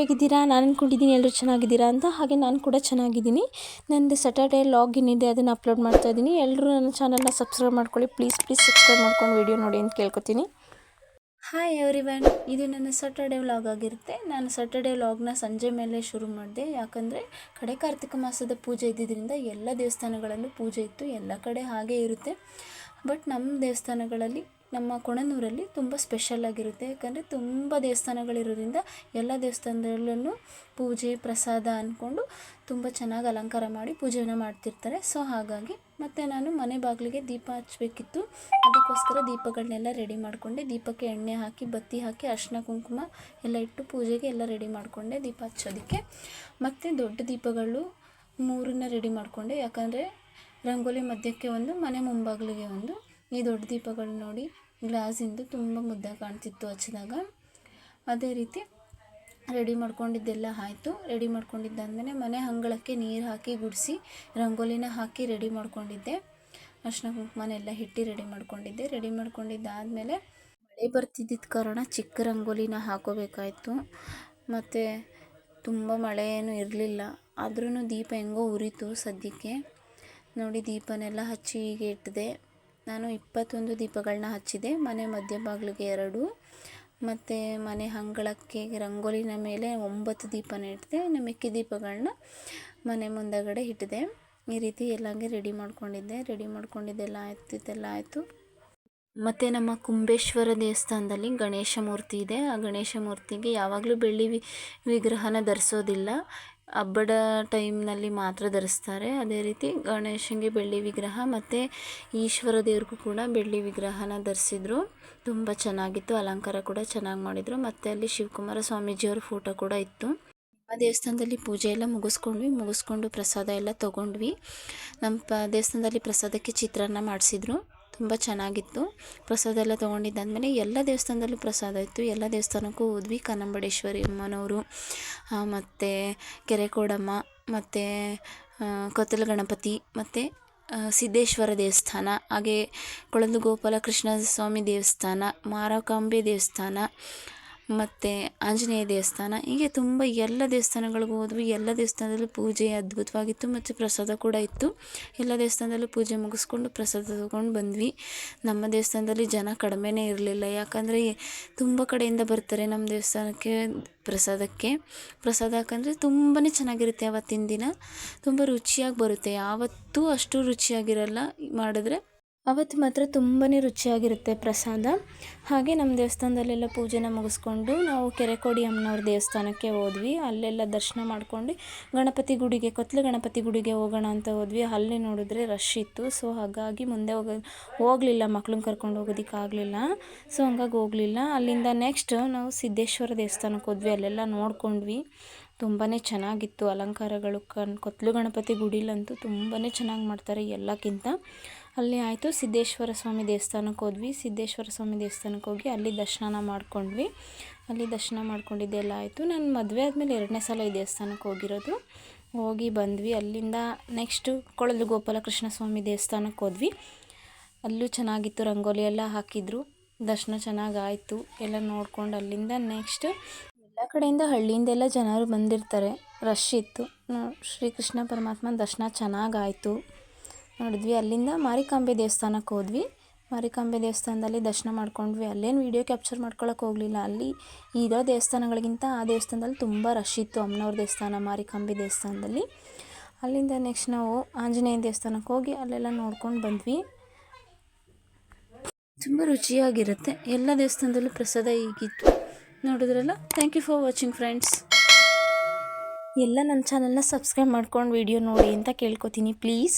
ಹೇಗಿದ್ದೀರಾ? ನಾನು ಅಂದ್ಕೊಂಡಿದ್ದೀನಿ ಎಲ್ಲರೂ ಚೆನ್ನಾಗಿದ್ದೀರಾ ಅಂತ ಹಾಗೆ ನಾನು ಕೂಡ ಚೆನ್ನಾಗಿದ್ದೀನಿ. ನಂದು ಸ್ಯಾಟರ್ಡೇ ಲಾಗಿನ್ ಇದೆ ಅದನ್ನು ಅಪ್ಲೋಡ್ ಮಾಡ್ತಾ ಇದ್ದೀನಿ. ಎಲ್ಲರೂ ನನ್ನ ಚಾನಲ್ನ ಸಬ್ಸ್ಕ್ರೈಬ್ ಮಾಡ್ಕೊಳ್ಳಿ. ಪ್ಲೀಸ್ ಪ್ಲೀಸ್ ಸಬ್ಸ್ಕ್ರೈಬ್ ಮಾಡ್ಕೊಂಡು ವಿಡಿಯೋ ನೋಡಿ ಅಂತ ಕೇಳ್ಕೊತೀನಿ. ಹಾಯ್ ಎವ್ರಿ ವನ್ ಇದು ನನ್ನ ಸ್ಯಾಟರ್ಡೇ ವ್ಲಾಗ್ ಆಗಿರುತ್ತೆ. ನಾನು ಸ್ಯಾಟರ್ಡೇ ವ್ಲಾಗ್ನ ಸಂಜೆ ಮೇಲೆ ಶುರು ಮಾಡಿದೆ. ಯಾಕಂದರೆ ಕಡೆ ಕಾರ್ತಿಕ ಮಾಸದ ಪೂಜೆ ಇದ್ದಿದ್ದರಿಂದ ಎಲ್ಲ ದೇವಸ್ಥಾನಗಳಲ್ಲೂ ಪೂಜೆ ಇತ್ತು. ಎಲ್ಲ ಕಡೆ ಹಾಗೆ ಇರುತ್ತೆ. ಬಟ್ ನಮ್ಮ ದೇವಸ್ಥಾನಗಳಲ್ಲಿ ನಮ್ಮ ಕೊಣನೂರಲ್ಲಿ ತುಂಬ ಸ್ಪೆಷಲ್ ಆಗಿರುತ್ತೆ. ಯಾಕಂದರೆ ತುಂಬ ದೇವಸ್ಥಾನಗಳಿರೋದ್ರಿಂದ ಎಲ್ಲ ದೇವಸ್ಥಾನದಲ್ಲೂ ಪೂಜೆ, ಪ್ರಸಾದ ಅಂದ್ಕೊಂಡು ತುಂಬ ಚೆನ್ನಾಗಿ ಅಲಂಕಾರ ಮಾಡಿ ಪೂಜೆಯನ್ನು ಮಾಡ್ತಿರ್ತಾರೆ. ಸೊ ಹಾಗಾಗಿ ಮತ್ತು ನಾನು ಮನೆ ಬಾಗಿಲಿಗೆ ದೀಪ ಹಚ್ಚಬೇಕಿತ್ತು ಅದಕ್ಕೋಸ್ಕರ ದೀಪಗಳನ್ನೆಲ್ಲ ರೆಡಿ ಮಾಡಿಕೊಂಡೆ. ದೀಪಕ್ಕೆ ಎಣ್ಣೆ ಹಾಕಿ, ಬತ್ತಿ ಹಾಕಿ ಅರ್ಶಿನ ಕುಂಕುಮ ಎಲ್ಲ ಇಟ್ಟು ಪೂಜೆಗೆ ಎಲ್ಲ ರೆಡಿ ಮಾಡಿಕೊಂಡೆ ದೀಪ ಹಚ್ಚೋದಕ್ಕೆ. ಮತ್ತು ದೊಡ್ಡ ದೀಪಗಳು ಮೂರನ್ನ ರೆಡಿ ಮಾಡಿಕೊಂಡೆ. ಯಾಕಂದರೆ ರಂಗೋಲಿ ಮಧ್ಯಕ್ಕೆ ಒಂದು, ಮನೆ ಮುಂಬಾಗಿಲಿಗೆ ಒಂದು. ಈ ದೊಡ್ಡ ದೀಪಗಳು ನೋಡಿ ಗ್ಲಾಸಿಂದು ತುಂಬ ಮುದ್ದಾಗಿ ಕಾಣ್ತಿತ್ತು ಹಚ್ಚಿದಾಗ. ಅದೇ ರೀತಿ ರೆಡಿ ಮಾಡ್ಕೊಂಡಿದ್ದೆಲ್ಲ ಆಯಿತು. ರೆಡಿ ಮಾಡ್ಕೊಂಡಿದ್ದಾದಮೇಲೆ ಮನೆ ಅಂಗಳಕ್ಕೆ ನೀರು ಹಾಕಿ ಗುಡಿಸಿ ರಂಗೋಲಿನ ಹಾಕಿ ರೆಡಿ ಮಾಡ್ಕೊಂಡಿದ್ದೆ. ಅರ್ಶಿನ ಕುಂಕುಮನೆಲ್ಲ ಹಿಟ್ಟಿ ರೆಡಿ ಮಾಡ್ಕೊಂಡಿದ್ದೆ. ರೆಡಿ ಮಾಡ್ಕೊಂಡಿದ್ದಾದಮೇಲೆ ಮಳೆ ಬರ್ತಿದ್ದಿದ್ದ ಕಾರಣ ಚಿಕ್ಕ ರಂಗೋಲಿನ ಹಾಕೋಬೇಕಾಯಿತು. ಮತ್ತು ತುಂಬ ಮಳೆ ಏನು ಇರಲಿಲ್ಲ. ಆದ್ರೂ ದೀಪ ಹೆಂಗೋ ಉರಿತು ಸದ್ಯಕ್ಕೆ. ನೋಡಿ ದೀಪನೆಲ್ಲ ಹಚ್ಚಿ ಹೀಗೆ ಇಟ್ಟಿದೆ. ನಾನು ಇಪ್ಪತ್ತೊಂದು ದೀಪಗಳನ್ನ ಹಚ್ಚಿದೆ. ಮನೆ ಮಧ್ಯ ಬಾಗಿಲಿಗೆ ಎರಡು, ಮತ್ತು ಮನೆ ಅಂಗಳಕ್ಕೆ ರಂಗೋಲಿನ ಮೇಲೆ ಒಂಬತ್ತು ದೀಪನ ಇಟ್ಟಿದೆ. ಇನ್ನು ಮಿಕ್ಕಿ ದೀಪಗಳನ್ನ ಮನೆ ಮುಂದಗಡೆ ಇಟ್ಟಿದೆ. ಈ ರೀತಿ ಎಲ್ಲಂಗೆ ರೆಡಿ ಮಾಡ್ಕೊಂಡಿದ್ದೆ. ರೆಡಿ ಮಾಡ್ಕೊಂಡಿದ್ದೆಲ್ಲ ಆಯಿತು, ಇದೆಲ್ಲ ಆಯಿತು. ಮತ್ತು ನಮ್ಮ ಕುಂಬೇಶ್ವರ ದೇವಸ್ಥಾನದಲ್ಲಿ ಗಣೇಶ ಮೂರ್ತಿ ಇದೆ. ಆ ಗಣೇಶ ಮೂರ್ತಿಗೆ ಯಾವಾಗಲೂ ಬೆಳ್ಳಿ ವಿಗ್ರಹನ ಧರಿಸೋದಿಲ್ಲ. ಹಬ್ಬದ ಟೈಮ್ನಲ್ಲಿ ಮಾತ್ರ ಧರಿಸ್ತಾರೆ. ಅದೇ ರೀತಿ ಗಣೇಶನಿಗೆ ಬೆಳ್ಳಿ ವಿಗ್ರಹ ಮತ್ತು ಈಶ್ವರ ದೇವ್ರಿಗೂ ಕೂಡ ಬೆಳ್ಳಿ ವಿಗ್ರಹನ ಧರಿಸಿದ್ರು. ತುಂಬ ಚೆನ್ನಾಗಿತ್ತು. ಅಲಂಕಾರ ಕೂಡ ಚೆನ್ನಾಗಿ ಮಾಡಿದರು. ಮತ್ತು ಅಲ್ಲಿ ಶಿವಕುಮಾರ ಸ್ವಾಮೀಜಿಯವ್ರ ಫೋಟೋ ಕೂಡ ಇತ್ತು. ಆ ದೇವಸ್ಥಾನದಲ್ಲಿ ಪೂಜೆ ಎಲ್ಲ ಮುಗಿಸ್ಕೊಂಡ್ವಿ. ಮುಗಿಸ್ಕೊಂಡು ಪ್ರಸಾದ ಎಲ್ಲ ತೊಗೊಂಡ್ವಿ. ನಮ್ಮ ದೇವಸ್ಥಾನದಲ್ಲಿ ಪ್ರಸಾದಕ್ಕೆ ಚಿತ್ರಾನ್ನ ಮಾಡಿಸಿದ್ರು. ತುಂಬ ಚೆನ್ನಾಗಿತ್ತು. ಪ್ರಸಾದ ಎಲ್ಲ ತೊಗೊಂಡಿದ್ದಾದಮೇಲೆ ಎಲ್ಲ ದೇವಸ್ಥಾನದಲ್ಲೂ ಪ್ರಸಾದ ಇತ್ತು. ಎಲ್ಲ ದೇವಸ್ಥಾನಕ್ಕೂ ಹೋದ್ವಿ. ಕನ್ನಂಬಡೇಶ್ವರಿ ಅಮ್ಮನವರು ಮತ್ತು ಕೆರೆಕೋಡಮ್ಮ, ಮತ್ತು ಕೊತ್ತಲ ಗಣಪತಿ, ಮತ್ತು ಸಿದ್ದೇಶ್ವರ ದೇವಸ್ಥಾನ, ಹಾಗೆ ಕೊಳಲು ಗೋಪಾಲಕೃಷ್ಣ ಸ್ವಾಮಿ ದೇವಸ್ಥಾನ, ಮಾರಕಾಂಬೆ ದೇವಸ್ಥಾನ ಮತ್ತು ಆಂಜನೇಯ ದೇವಸ್ಥಾನ, ಹೀಗೆ ತುಂಬ ಎಲ್ಲ ದೇವಸ್ಥಾನಗಳಿಗೂ ಹೋದ್ವಿ. ಎಲ್ಲ ದೇವಸ್ಥಾನದಲ್ಲೂ ಪೂಜೆ ಅದ್ಭುತವಾಗಿತ್ತು ಮತ್ತು ಪ್ರಸಾದ ಕೂಡ ಇತ್ತು. ಎಲ್ಲ ದೇವಸ್ಥಾನದಲ್ಲೂ ಪೂಜೆ ಮುಗಿಸ್ಕೊಂಡು ಪ್ರಸಾದ ತಗೊಂಡು ಬಂದ್ವಿ. ನಮ್ಮ ದೇವಸ್ಥಾನದಲ್ಲಿ ಜನ ಕಡಿಮೆನೇ ಇರಲಿಲ್ಲ. ಯಾಕಂದರೆ ತುಂಬ ಕಡೆಯಿಂದ ಬರ್ತಾರೆ ನಮ್ಮ ದೇವಸ್ಥಾನಕ್ಕೆ ಪ್ರಸಾದಕ್ಕೆ. ಪ್ರಸಾದ ಯಾಕಂದರೆ ತುಂಬಾ ಚೆನ್ನಾಗಿರುತ್ತೆ ಆವತ್ತಿನ ದಿನ. ತುಂಬ ರುಚಿಯಾಗಿ ಬರುತ್ತೆ. ಯಾವತ್ತೂ ಅಷ್ಟು ರುಚಿಯಾಗಿರಲ್ಲ. ಮಾಡಿದ್ರೆ ಅವತ್ತು ಮಾತ್ರ ತುಂಬಾ ರುಚಿಯಾಗಿರುತ್ತೆ ಪ್ರಸಾದ. ಹಾಗೆ ನಮ್ಮ ದೇವಸ್ಥಾನದಲ್ಲೆಲ್ಲ ಪೂಜೆನ ಮುಗಿಸ್ಕೊಂಡು ನಾವು ಕೆರೆಕೋಡಿ ಅಮ್ಮನವ್ರ ದೇವಸ್ಥಾನಕ್ಕೆ ಹೋದ್ವಿ. ಅಲ್ಲೆಲ್ಲ ದರ್ಶನ ಮಾಡ್ಕೊಂಡು ಗಣಪತಿ ಗುಡಿಗೆ, ಕೊತ್ಲು ಗಣಪತಿ ಗುಡಿಗೆ ಹೋಗೋಣ ಅಂತ ಹೋದ್ವಿ. ಅಲ್ಲಿ ನೋಡಿದ್ರೆ ರಶ್ ಇತ್ತು. ಸೊ, ಹಾಗಾಗಿ ಮುಂದೆ ಹೋಗ, ಹೋಗಲಿಲ್ಲ. ಮಕ್ಳನ್ನ ಕರ್ಕೊಂಡು ಹೋಗೋದಕ್ಕೆ ಆಗಲಿಲ್ಲ. ಸೊ, ಹಂಗಾಗಿ ಹೋಗಲಿಲ್ಲ. ಅಲ್ಲಿಂದ ನೆಕ್ಸ್ಟ್ ನಾವು ಸಿದ್ದೇಶ್ವರ ದೇವಸ್ಥಾನಕ್ಕೆ ಹೋದ್ವಿ. ಅಲ್ಲೆಲ್ಲ ನೋಡ್ಕೊಂಡ್ವಿ. ತುಂಬಾ ಚೆನ್ನಾಗಿತ್ತು. ಅಲಂಕಾರಗಳು ಕನ್ ಕೊತ್ಲು ಗಣಪತಿ ಗುಡಿಲಂತೂ ತುಂಬಾ ಚೆನ್ನಾಗಿ ಮಾಡ್ತಾರೆ ಎಲ್ಲಕ್ಕಿಂತ. ಅಲ್ಲಿ ಆಯಿತು, ಸಿದ್ದೇಶ್ವರ ಸ್ವಾಮಿ ದೇವಸ್ಥಾನಕ್ಕೆ ಹೋದ್ವಿ. ಸಿದ್ದೇಶ್ವರ ಸ್ವಾಮಿ ದೇವಸ್ಥಾನಕ್ಕೆ ಹೋಗಿ ಅಲ್ಲಿ ದರ್ಶನ ಮಾಡ್ಕೊಂಡ್ವಿ. ಅಲ್ಲಿ ದರ್ಶನ ಮಾಡ್ಕೊಂಡಿದ್ದೆಲ್ಲ ಆಯಿತು. ನಾನು ಮದುವೆ ಆದಮೇಲೆ ಎರಡನೇ ಸಲ ಈ ದೇವಸ್ಥಾನಕ್ಕೆ ಹೋಗಿರೋದು. ಹೋಗಿ ಬಂದ್ವಿ. ಅಲ್ಲಿಂದ ನೆಕ್ಸ್ಟು ಕೊಳಲು ಗೋಪಾಲಕೃಷ್ಣ ಸ್ವಾಮಿ ದೇವಸ್ಥಾನಕ್ಕೆ ಹೋದ್ವಿ. ಅಲ್ಲೂ ಚೆನ್ನಾಗಿತ್ತು. ರಂಗೋಲಿ ಎಲ್ಲ ಹಾಕಿದ್ರು. ದರ್ಶನ ಚೆನ್ನಾಗಾಯಿತು ಎಲ್ಲ ನೋಡ್ಕೊಂಡು ಅಲ್ಲಿಂದ ನೆಕ್ಸ್ಟ್ ಕಡೆಯಿಂದ ಹಳ್ಳಿಯಿಂದೆಲ್ಲ ಜನರು ಬಂದಿರ್ತಾರೆ. ರಶ್ ಇತ್ತು. ಶ್ರೀಕೃಷ್ಣ ಪರಮಾತ್ಮನ ದರ್ಶನ ಚೆನ್ನಾಗಾಯಿತು. ನೋಡಿದ್ವಿ, ಅಲ್ಲಿಂದ ಮಾರಿಕಾಂಬೆ ದೇವಸ್ಥಾನಕ್ಕೆ ಹೋದ್ವಿ. ಮಾರಿಕಾಂಬೆ ದೇವಸ್ಥಾನದಲ್ಲಿ ದರ್ಶನ ಮಾಡ್ಕೊಂಡ್ವಿ. ಅಲ್ಲೇನು ವೀಡಿಯೋ ಕ್ಯಾಪ್ಚರ್ ಮಾಡ್ಕೊಳಕ್ಕೆ ಹೋಗಲಿಲ್ಲ. ಅಲ್ಲಿ ಇರೋ ದೇವಸ್ಥಾನಗಳಿಗಿಂತ ಆ ದೇವಸ್ಥಾನದಲ್ಲಿ ತುಂಬ ರಶ್ ಇತ್ತು, ಅಮ್ಮನವ್ರ ದೇವಸ್ಥಾನ, ಮಾರಿಕಾಂಬೆ ದೇವಸ್ಥಾನದಲ್ಲಿ. ಅಲ್ಲಿಂದ ನೆಕ್ಸ್ಟ್ ನಾವು ಆಂಜನೇಯ ದೇವಸ್ಥಾನಕ್ಕೆ ಹೋಗಿ ಅಲ್ಲೆಲ್ಲ ನೋಡ್ಕೊಂಡು ಬಂದ್ವಿ. ತುಂಬ ರುಚಿಯಾಗಿರುತ್ತೆ. ಎಲ್ಲ ದೇವಸ್ಥಾನದಲ್ಲೂ ಪ್ರಸಾದ ಹೀಗಿತ್ತು ನೋಡಿದ್ರಲ್ಲ? Thank you for watching friends ಎಲ್ಲ ನನ್ನ ಚಾನಲ್ನ ಸಬ್ಸ್ಕ್ರೈಬ್ ಮಾಡ್ಕೊಂಡು ವಿಡಿಯೋ ನೋಡಿ ಅಂತ ಕೇಳ್ಕೊತೀನಿ ಪ್ಲೀಸ್